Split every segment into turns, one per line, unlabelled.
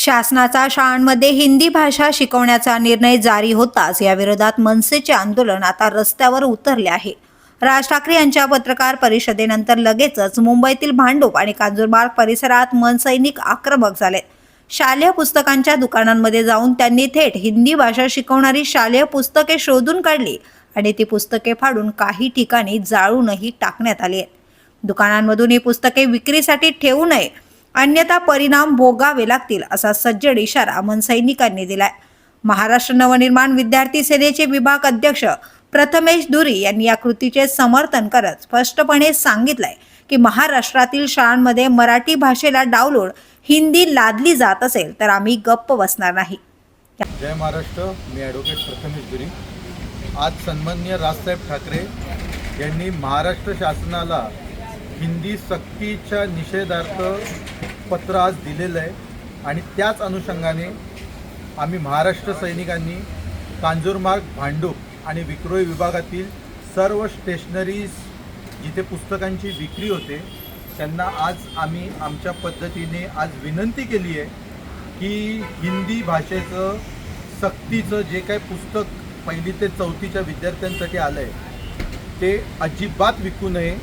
शासनाचा शाळांमध्ये हिंदी भाषा शिकवण्याचा निर्णय जारी होताच. या विरोधात मनसेचे आंदोलन आता रस्त्यावर उतरले आहे. राज ठाकरे यांच्या पत्रकार परिषदेनंतर लगेचच मुंबईतील भांडूप आणि कांजूरबाग परिसरात मनसैनिक आक्रमक झाले शालेय पुस्तकांच्या दुकानांमध्ये जाऊन त्यांनी थेट हिंदी भाषा शिकवणारी शालेय पुस्तके शोधून काढली आणि ती पुस्तके फाडून काही ठिकाणी जाळूनही टाकण्यात आली आहेत. दुकानांमधून ही पुस्तके विक्रीसाठी ठेवू नये अन्यथा परिणाम भोगावे लागतील असा सज्जड इशारा मनसैनिकांनी दिलाय. महाराष्ट्र नवनिर्माण विद्यार्थी सेनेचे विभाग अध्यक्ष प्रथमेश धुरी यांनी या कृतीचे समर्थन करत स्पष्टपणे सांगितलंय की महाराष्ट्रातील शाळांमध्ये मराठी भाषेला डावलोड हिंदी लादली जात असेल तर आम्ही गप्प बसणार नाही.
जय महाराष्ट्र मी ॲडव्होकेट प्रथमेश धुरी. आज सन्माननीय राजसाहेब ठाकरे यांनी महाराष्ट्र शासनाला हिंदी सक्तीच्या निषेधार्थ पत्र आज दिलेलं आहे. आणि त्याच अनुषंगाने आम्ही महाराष्ट्र सैनिकांनी कांजूरमार्ग भांडूप आणि विक्रोळी विभागातील सर्व स्टेशनरीज जिथे पुस्तकांची विक्री होते त्यांना आज आम्ही आमच्या पद्धतीने आज विनंती केली आहे की हिंदी भाषेचं सक्तीचं जे काही पुस्तक पहिली ते चौथीच्या विद्यार्थ्यांसाठी आलं आहे ते अजिबात विकू नये.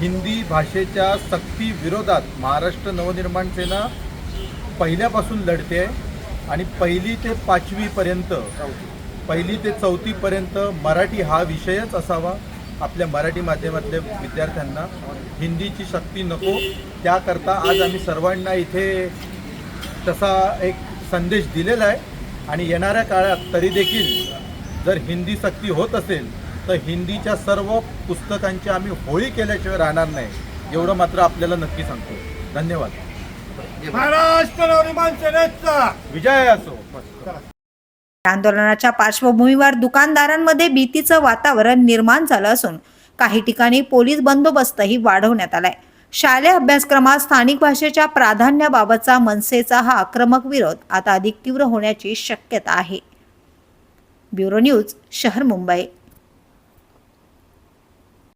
हिंदी भाषेच्या सक्ती विरोधात महाराष्ट्र नवनिर्माण सेना पहिल्यापासून लढते आहे आणि पहिली ते पाचवीपर्यंत पहिली ते चौथीपर्यंत मराठी हा विषयच असावा आपल्या मराठी माध्यमातल्या विद्यार्थ्यांना. हिंदीची शक्ती नको त्याकरता आज आम्ही सर्वांना इथे तसा एक संदेश दिलेला आहे. आणि येणाऱ्या काळात तरी देखील जर हिंदी सक्ती होत असेल तर हिंदीच्या सर्व पुस्तकांची आम्ही होळी केल्याशिवाय राहणार नाही. एवढं मात्र आपल्याला नक्की सांगतो. धन्यवाद.
महाराष्ट्र
विजय असो.
आंदोलनाच्या पार्श्वभूमीवर दुकानदारांमध्ये भीतीचं वातावरण निर्माण झालं असून काही ठिकाणी पोलीस बंदोबस्तही वाढवण्यात आलाय. शालेय अभ्यासक्रमात स्थानिक भाषेच्या प्राधान्याबाबतचा मनसेचा हा आक्रमक विरोध आता अधिक तीव्र होण्याची शक्यता आहे. ब्युरो न्यूज शहर मुंबई.